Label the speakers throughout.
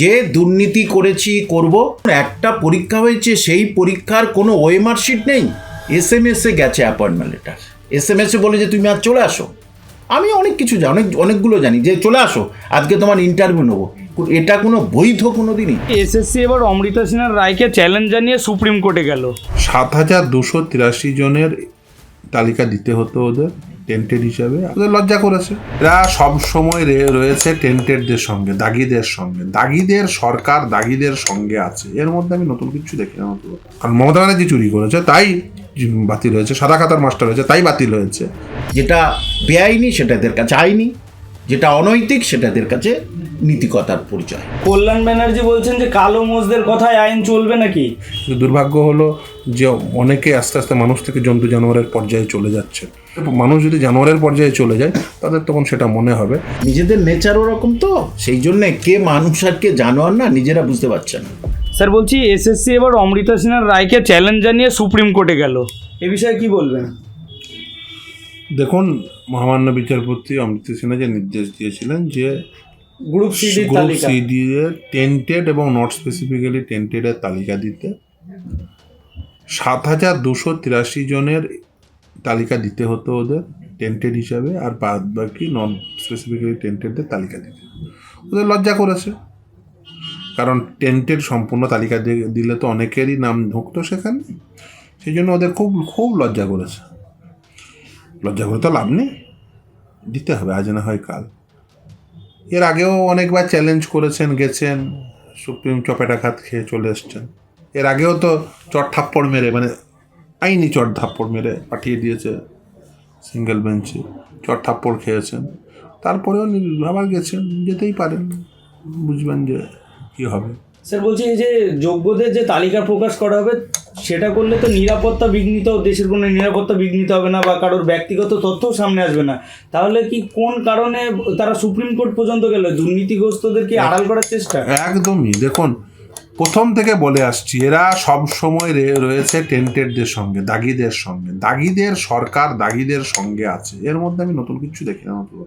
Speaker 1: যে দুর্নীতি করেছি করব। একটা পরীক্ষা হয়েছে সেই পরীক্ষার কোনো ওয়েমার শিট নেই। এস এম এসে গেছে অ্যাপয়েন্টমেন্ট লেটার এস এম এসে বলে যে তুমি আজ চলে আসো। আমি অনেক কিছু জানি অনেক অনেকগুলো জানি যে চলে আসো আজকে তোমার ইন্টারভিউ নেব। এটা কোনো বৈধ কোনো দিনই
Speaker 2: এসএসসি এবার অমৃতা সিনহার রায়কে চ্যালেঞ্জ জানিয়ে সুপ্রিম কোর্টে গেল।
Speaker 3: সাত হাজার দুশো তিরাশি জনের তালিকা দিতে হতো ওদের। টেন্টেড হিসাবে। ওদের লজ্জা করেছে। এরা সব সময় রে- রয়েছে টেন্টেডদের সঙ্গে দাগিদের সঙ্গে। দাগিদের সরকার দাগিদের সঙ্গে আছে। এর মধ্যে আমি নতুন কিছু দেখি না নতুন। কারণ মমতা ব্যানার্জি চুরি করেছে তাই বাতিল হয়েছে। সাদা খাতার মাস্টার হয়েছে তাই বাতিল হয়েছে।
Speaker 1: যেটা বেআইনি সেটা এদের কাছে আইনি। যেটা অনৈতিক সেটা এদের কাছে নীতিকতার পরিচয়।
Speaker 2: কল্যাণ ব্যানার্জি বলছেন যে কালো মোজদের কথায় আইন চলবে নাকি?
Speaker 3: দুর্ভাগ্য হলো যে অনেকে আস্তে আস্তে মানুষ থেকে জন্তু জানোয়ারের পর্যায়ে চলে যাচ্ছে। মানুষ যদি জানোয়ারের পর্যায়ে চলে যায় তাদের তখন সেটা মনে হবে।
Speaker 1: নিজেদের নেচার ওরকম তো সেই জন্যে কে মানুষ আর কে জানোয়ার না নিজেরা বুঝতে পারছে না।
Speaker 2: স্যার বলছি এসএসসি এবার অমৃতা সিনহার রায়কে চ্যালেঞ্জ জানিয়ে সুপ্রিম কোর্টে গেল। এ বিষয়ে কি বলবেন?
Speaker 3: দেখুন মহামান্য বিচারপতি অমৃত সিনহা যে নির্দেশ দিয়েছিলেন যে
Speaker 2: গ্রুপ সিডির
Speaker 3: গ্রুপ সিডি টেন্টেড এবং নট স্পেসিফিক্যালি টেন্টেডের তালিকা দিতে। সাত হাজার দুশো তিরাশি জনের তালিকা দিতে হতো ওদের টেন্টেড হিসাবে, আর বাদ বাকি নন স্পেসিফিক্যালি টেন্টেডদের তালিকা দিতে ওদের লজ্জা করেছে। কারণ টেন্টেড সম্পূর্ণ তালিকা দিলে তো অনেকেরই নাম ঢুকতো সেখানে। সেই জন্য ওদের খুব খুব লজ্জা করেছে। লজ্জা করে তো লাভ নেই। দিতে হবে, আজ না হয় কাল। এর আগেও অনেকবার চ্যালেঞ্জ করেছেন, গেছেন, সুপ্রিম চপেটাঘাত খেয়ে চলে এসছেন। এর আগেও তো চট থাপ্পড় মেরে মানে আইনি চট থাপ্পড় মেরে পাঠিয়ে দিয়েছে সিঙ্গেল বেঞ্চে চট থাপ্পড় খেয়েছেন। তারপরেও আবার গেছেন যেতেই পারেন বুঝবেন যে কী হবে।
Speaker 2: স্যার বলছি এই যে যোগ্যদের যে তালিকা প্রকাশ করা হবে সেটা করলে তো নিরাপত্তা বিঘ্নিত দেশের কোনো নিরাপত্তা বিঘ্নিত হবে না বা কারোর ব্যক্তিগত তথ্যও সামনে আসবে না। তাহলে কি কোন কারণে তারা সুপ্রিম কোর্ট পর্যন্ত গেল? দুর্নীতিগ্রস্তদেরকে আড়াল করার চেষ্টা?
Speaker 3: একদমই দেখুন প্রথম থেকে বলে আসছি, এরা সব সময় রে- রয়েছে টেন্টেডদের সঙ্গে, দাগিদের সঙ্গে। দাগিদের সরকার দাগিদের সঙ্গে আছে। এর মধ্যে আমি নতুন কিছু দেখি না, নতুন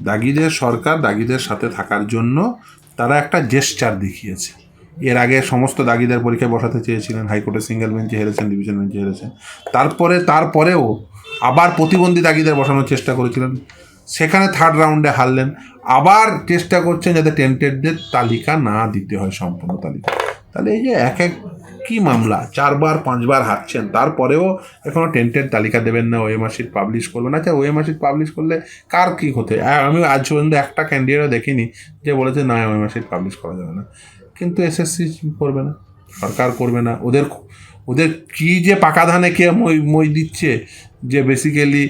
Speaker 3: দাগিদের সরকার দাগিদের সাথে থাকার জন্য তারা একটা জেস্টার দেখিয়েছে। এর আগে সমস্ত দাগিদের পরীক্ষায় বসাতে চেয়েছিলেন, হাইকোর্টে সিঙ্গেল বেঞ্চে হেরেছেন ডিভিশন বেঞ্চে হেরেছেন। তারপরে, তারপরেও আবার প্রতিবন্ধী দাগিদের বসানোর চেষ্টা করেছিলেন। সেখানে থার্ড রাউন্ডে হারলেন। আবার চেষ্টা করছেন যাতে টেন্টেডদের তালিকা না দিতে হয়, সম্পূর্ণ তালিকা। তাহলে এই যে এক এক কি মামলা? চারবার, পাঁচবার হারছেন। তারপরেও এখনও টেন্টেড তালিকা দেবেন না, ওএমআর শিট পাবলিশ করবেন আচ্ছা ওএমআর শিট পাবলিশ করলে কার কী হতে আমি আজ পর্যন্ত একটা ক্যান্ডিডেটও দেখিনি যে বলেছে, না, ওএমআর শিট পাবলিশ করা যাবে না। কিন্তু এসএসসি করবে না, সরকার করবে না। ওদের ওদের কি যে পাকা ধানে কে মই মই দিচ্ছে, যে বেসিক্যালি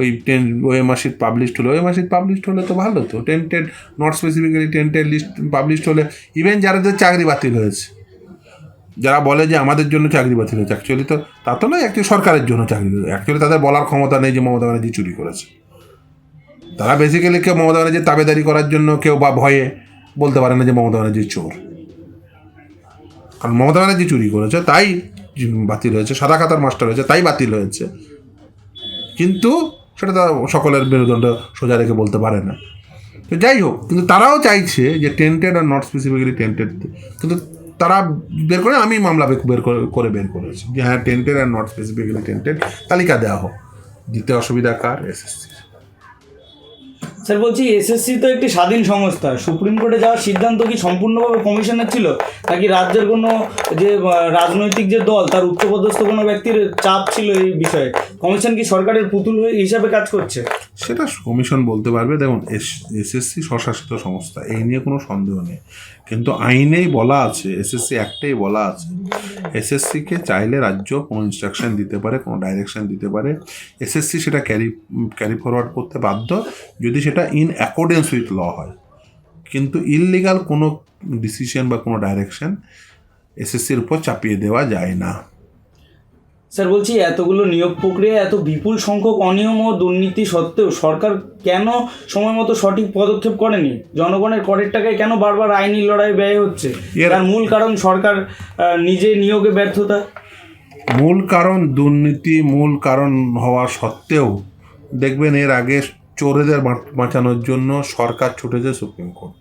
Speaker 3: ওই টেন ওএমআর শিট পাবলিশড হলে ওএমআর শিট পাবলিশড হলে তো ভালো তো। Ten tainted not specifically tainted list published হলে ইভেন যাদের চাকরি বাতিল হয়েছে, যারা বলে যে আমাদের জন্য চাকরি বাতিল হয়েছে অ্যাকচুয়ালি তো তা তো নয় একটি সরকারের জন্য চাকরি অ্যাকচুয়ালি তাদের বলার ক্ষমতা নেই যে মমতা ব্যানার্জি চুরি করেছে। তারা বেসিক্যালি কেউ মমতা ব্যানার্জির তাবেদারি করার জন্য কেউ বা ভয়ে বলতে পারে না যে মমতা ব্যানার্জি চোর। কারণ মমতা ব্যানার্জি চুরি করেছে, তাই বাতিল হয়েছে, সাদা খাতার মাস্টার হয়েছে, তাই বাতিল হয়েছে। কিন্তু সেটা তারা সকলের মেরুদণ্ড সোজা রেখে বলতে পারে না। তো যাই হোক, কিন্তু তারাও চাইছে যে টেন্টেড আর নট স্পেসিফিক্যালি টেন্টেড কিন্তু তারা বের করে, আমি মামলা বের করে বের করেছি যে হ্যাঁ টেন্টেড আর নট স্পেসিফিক্যালি টেন্টেড তালিকা দেওয়া হোক। দিতে অসুবিধা কার? এসএসসি
Speaker 2: স্যার, বলছি এসএসসি তো একটি স্বাধীন সংস্থা। সুপ্রিম কোর্টে যাওয়ার সিদ্ধান্ত কি সম্পূর্ণভাবে কমিশনের ছিল? নাকি রাজ্যের কোনো যে রাজনৈতিক যে দল, তার উচ্চপদস্থ কোনো ব্যক্তির চাপ ছিল এই বিষয়ে? কমিশন কি সরকারের পুতুল হিসাবে কাজ করছে?
Speaker 3: সেটা কমিশন বলতে পারবে। দেখুন এসএসসি স্বশাসিত সংস্থা, এই নিয়ে কোনো সন্দেহ নেই। কিন্তু আইনেই বলা আছে, এসএসসি একটাই বলা আছে, এসএসসিকে চাইলে রাজ্য কোনো ইনস্ট্রাকশন দিতে পারে, কোনো ডাইরেকশন দিতে পারে। এসএসসি সেটা ক্যারি ক্যারি ফরওয়ার্ড করতে বাধ্য, যদি সেটা ইন অ্যাকর্ডেন্স উইথ ল হয়। কিন্তু ইললিগাল কোনো ডিসিশন বা কোনো ডাইরেকশন এসএসসির উপর চাপিয়ে দেওয়া যায় না।
Speaker 2: স্যার বলছি এতগুলো নিয়োগ প্রক্রিয়া এত বিপুল সংখ্যক অনিয়ম ও দুর্নীতি সত্ত্বেও সরকার কেন সময় মতো সঠিক পদক্ষেপ করেনি? জনগণের করের টাকায় কেন বারবার আইনি লড়াই ব্যয় হচ্ছে?
Speaker 3: এর-
Speaker 2: তার মূল কারণ সরকার নিজে নিয়োগে ব্যর্থতা?
Speaker 3: মূল কারণ দুর্নীতি মূল কারণ হওয়া সত্ত্বেও দেখবেন এর আগে চোরেদের বাঁচ- বাঁচানোর জন্য সরকার ছুটেছে সুপ্রিম কোর্ট।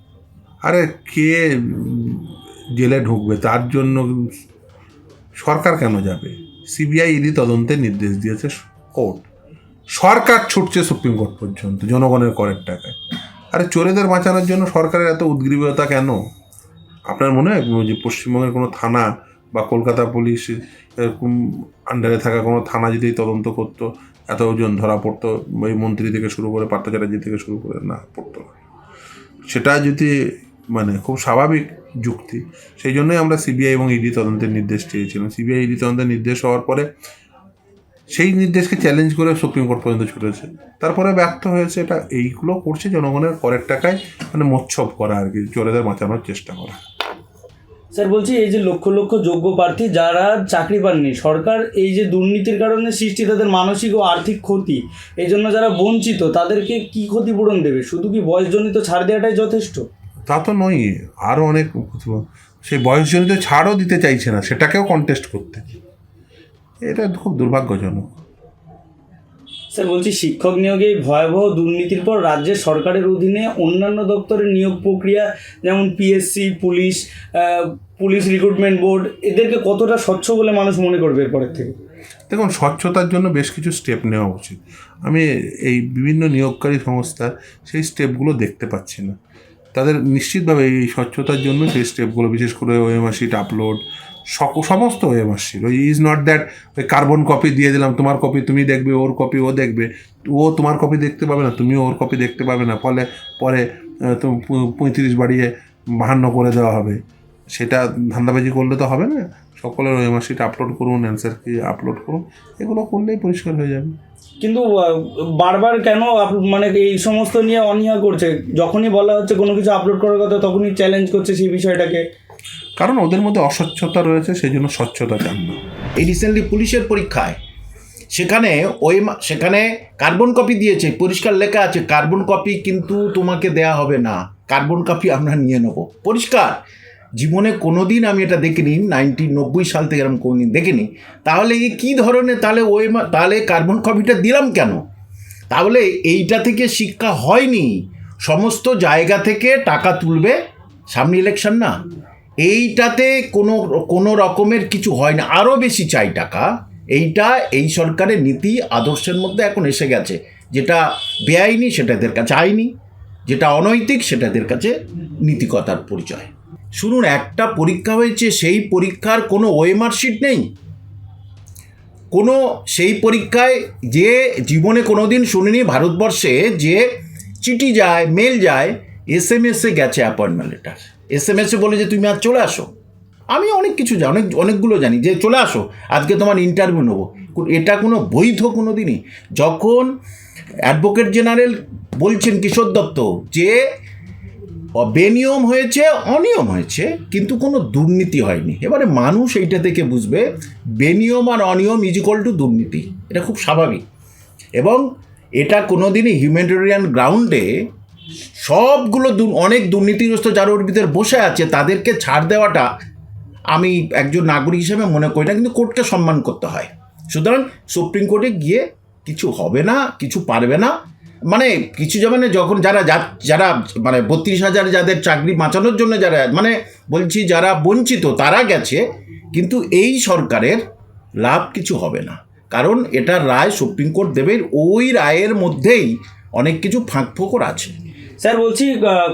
Speaker 3: আরে কে জেলে ঢুকবে? তার জন্য সরকার কেন যাবে? সিবিআই ইডি তদন্তের নির্দেশ দিয়েছে কোর্ট। সরকার ছুটছে সুপ্রিম কোর্ট পর্যন্ত, জনগণের করের টাকায়। আরে চোরেদের বাঁচানোর জন্য সরকারের এত উদ্গ্রীবতা কেন? আপনার মনে হয় যে পশ্চিমবঙ্গের কোনো থানা বা কলকাতা পুলিশ এরকম আন্ডারে থাকা কোনো থানা যদি তদন্ত করতো, এতজন ধরা পড়তো, ওই মন্ত্রী থেকে শুরু করে পার্থ চ্যাটার্জি থেকে শুরু করে, না, পড়তো সেটা যদি মানে খুব স্বাভাবিক যুক্তি। সেই জন্যই আমরা সিবিআই এবং ইডি তদন্তের নির্দেশ চেয়েছিলাম। সিবিআই, ইডি তদন্তের নির্দেশ হওয়ার পরে সেই নির্দেশকে চ্যালেঞ্জ করে সুপ্রিম কোর্ট পর্যন্ত ছুটেছে। তারপরে ব্যর্থ হয়েছে এটা, এইগুলো করছে জনগণের করের টাকায় মানে মোচ্ছব করা আর কি, চোরেদের বাঁচানোর চেষ্টা করা।
Speaker 2: স্যার, বলছি এই যে লক্ষ লক্ষ যোগ্য প্রার্থী যারা চাকরি পাননি, সরকার এই যে দুর্নীতির কারণে সৃষ্টি তাদের মানসিক ও আর্থিক ক্ষতি এই জন্য যারা বঞ্চিত, তাদেরকে কি ক্ষতিপূরণ দেবে? শুধু কি বয়সজনিত ছাড় দেওয়াটাই যথেষ্ট?
Speaker 3: তা তো নয় আরও অনেক সেই বয়সজনিত ছাড়ও দিতে চাইছে না সেটাকেও কন্টেস্ট করতে। এটা খুব দুর্ভাগ্যজনক।
Speaker 2: স্যার বলছি শিক্ষক নিয়োগে ভয়াবহ দুর্নীতির পর রাজ্যের সরকারের অধীনে অন্যান্য দপ্তরের নিয়োগ প্রক্রিয়া যেমন PSC police police recruitment board এদেরকে কতটা স্বচ্ছ বলে মানুষ মনে করবে এরপরের থেকে?
Speaker 3: দেখুন স্বচ্ছতার জন্য বেশ কিছু স্টেপ নেওয়া উচিত। আমি এই বিভিন্ন নিয়োগকারী সংস্থার সেই স্টেপগুলো দেখতে পাচ্ছি না। তাদের নিশ্চিতভাবে এই স্বচ্ছতার জন্য সেই স্টেপগুলো বিশেষ করে ওএমআর শিট আপলোড সক, সমস্ত ওএমআর শিট ওই ইজ নট দ্যাট ওই কার্বন কপি দিয়ে দিলাম, তোমার কপি তুমি দেখবে, ওর কপি ও দেখবে, ও তোমার কপি দেখতে পাবে না, তুমিও ওর কপি দেখতে পাবে না, ফলে, পরে পঁয়ত্রিশ বাড়িয়ে বাহান্ন করে দেওয়া হবে। সেটা ধান্দাবাজি করলে তো হবে না, সকলের ওএমআর শিট আপলোড করুন অ্যান্সার কি আপলোড করুন, এগুলো করলেই পরিষ্কার হয়ে যাবে।
Speaker 2: কিন্তু বারবার কেন আপ- মানে এই সমস্ত নিয়ে অনীহা করছে? যখনই বলা হচ্ছে কোনো কিছু আপলোড করার কথা তখনই চ্যালেঞ্জ করছে সেই বিষয়টাকে।
Speaker 3: কারণ ওদের মধ্যে অস্বচ্ছতা রয়েছে সেই জন্য স্বচ্ছতা চান না।
Speaker 1: এই রিসেন্টলি পুলিশের পরীক্ষায় সেখানে ওই মা- সেখানে কার্বন কপি দিয়েছে পরিষ্কার লেখা আছে কার্বন কপি কিন্তু তোমাকে দেয়া হবে না। কার্বন কপি আমরা নিয়ে নেব। পরিষ্কার! জীবনে কোনোদিন আমি এটা দেখিনি নাইনটিন নব্বই সাল থেকে এরকম কোনোদিন দেখিনি। তাহলে এই কী ধরনের, তাহলে ওই তাহলে কার্বন কপিটা দিলাম কেন? তাহলে এইটা থেকে শিক্ষা হয়নি। সমস্ত জায়গা থেকে টাকা তুলবে, সামনে ইলেকশন না। এইটাতে কোনো কোনো রকমের কিছু হয় না। আরও বেশি চাই টাকা। এইটা এই সরকারের নীতি, আদর্শের মধ্যে এখন এসে গেছে। যেটা বেআইনি, সেটা এদের কাছে আইনি। যেটা অনৈতিক, সেটা এদের কাছে নীতিকতার পরিচয়। শুনুন, একটা পরীক্ষা হয়েছে, সেই পরীক্ষার কোনো ওএমআর শিট নেই। কোনো সেই পরীক্ষায় যে জীবনে কোনো দিন শুনিনি ভারতবর্ষে, যে চিঠি যায় মেল যায় এস এম এসে গেছে অ্যাপয়েন্টমেন্ট লেটার এস এম এসে বলে যে, তুমি আজ চলে আসো। আমি অনেক কিছু জানি, অনেক, অনেকগুলো জানি, যে চলে আসো, আজকে তোমার ইন্টারভিউ নেব। এটা কোনো বৈধ কোনো দিনই যখন অ্যাডভোকেট জেনারেল বলছেন কিশোর দত্ত যে বেনিয়ম হয়েছে, অনিয়ম হয়েছে, কিন্তু কোনো দুর্নীতি হয়নি। এবারে মানুষ এইটা থেকে বুঝবে, বেনিয়ম আর অনিয়ম ইজ ইকুয়াল টু দুর্নীতি। এটা খুব স্বাভাবিক। এবং এটা কোনো দিনই হিউম্যানিটেরিয়ান গ্রাউন্ডে সবগুলো অনেক দুর্নীতিগ্রস্ত যারা ওর ভিতরে বসে আছে, তাদেরকে ছাড় দেওয়াটা আমি একজন নাগরিক হিসেবে মনে করি না, কিন্তু কোর্টকে সম্মান করতে হয়। সুতরাং সুপ্রিম কোর্টে গিয়ে কিছু হবে না, কিছু পারবে না মানে কিছু জমানে যখন যারা যারা মানে বত্রিশ হাজার যাদের চাকরি বাঁচানোর জন্য যারা মানে বলছি যারা বঞ্চিত, তারা গেছে, কিন্তু এই সরকারের লাভ কিছু হবে না। কারণ এটা রায় সুপ্রিম কোর্ট দেবে ওই রায়ের মধ্যেই অনেক কিছু ফাঁক ফোকর আছে।
Speaker 2: স্যার, বলছি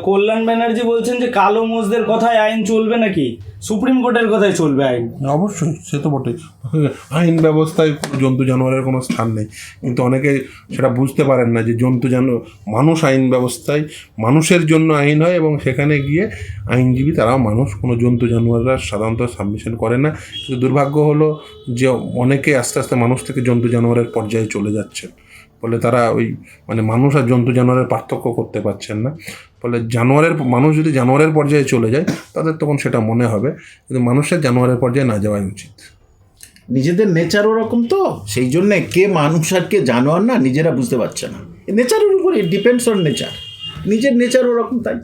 Speaker 2: কল্যাণ ব্যানার্জি বলছেন যে কালো মোজদের কথায় আইন চলবে নাকি? সুপ্রিম কোর্টের কথায় চলবে আইন।
Speaker 3: অবশ্যই, সে তো বটেই। আইন ব্যবস্থায় জন্তু জানোয়ারের কোনো স্থান নেই। কিন্তু অনেকে সেটা বুঝতে পারেন না যে জন্তু জানো, মানুষ আইন ব্যবস্থায়, মানুষের জন্য আইন হয় এবং সেখানে গিয়ে আইনজীবী, তারাও মানুষ, কোনো জন্তু জানোয়াররা সাধারণত সাবমিশন করে না। কিন্তু দুর্ভাগ্য হলো যে অনেকে আস্তে আস্তে মানুষ থেকে জন্তু জানোয়ারের পর্যায়ে চলে যাচ্ছেন ফলে তারা ওই মানে মানুষ আর জন্তু জানোয়ারের পার্থক্য করতে পারছেন না। ফলে জানোয়ারের, মানুষ যদি জানোয়ারের পর্যায়ে চলে যায়, তাদের তখন সেটা মনে হবে। কিন্তু মানুষের জানোয়ারের পর্যায়ে না যাওয়াই উচিত।
Speaker 1: নিজেদের নেচার ওরকম তো, সেই জন্যে কে মানুষ আর কে জানোয়ার না, নিজেরা বুঝতে পারছে না। নেচারের উপরে ডিপেন্ডস অন নেচার নিজের নেচার ওরকম তাই।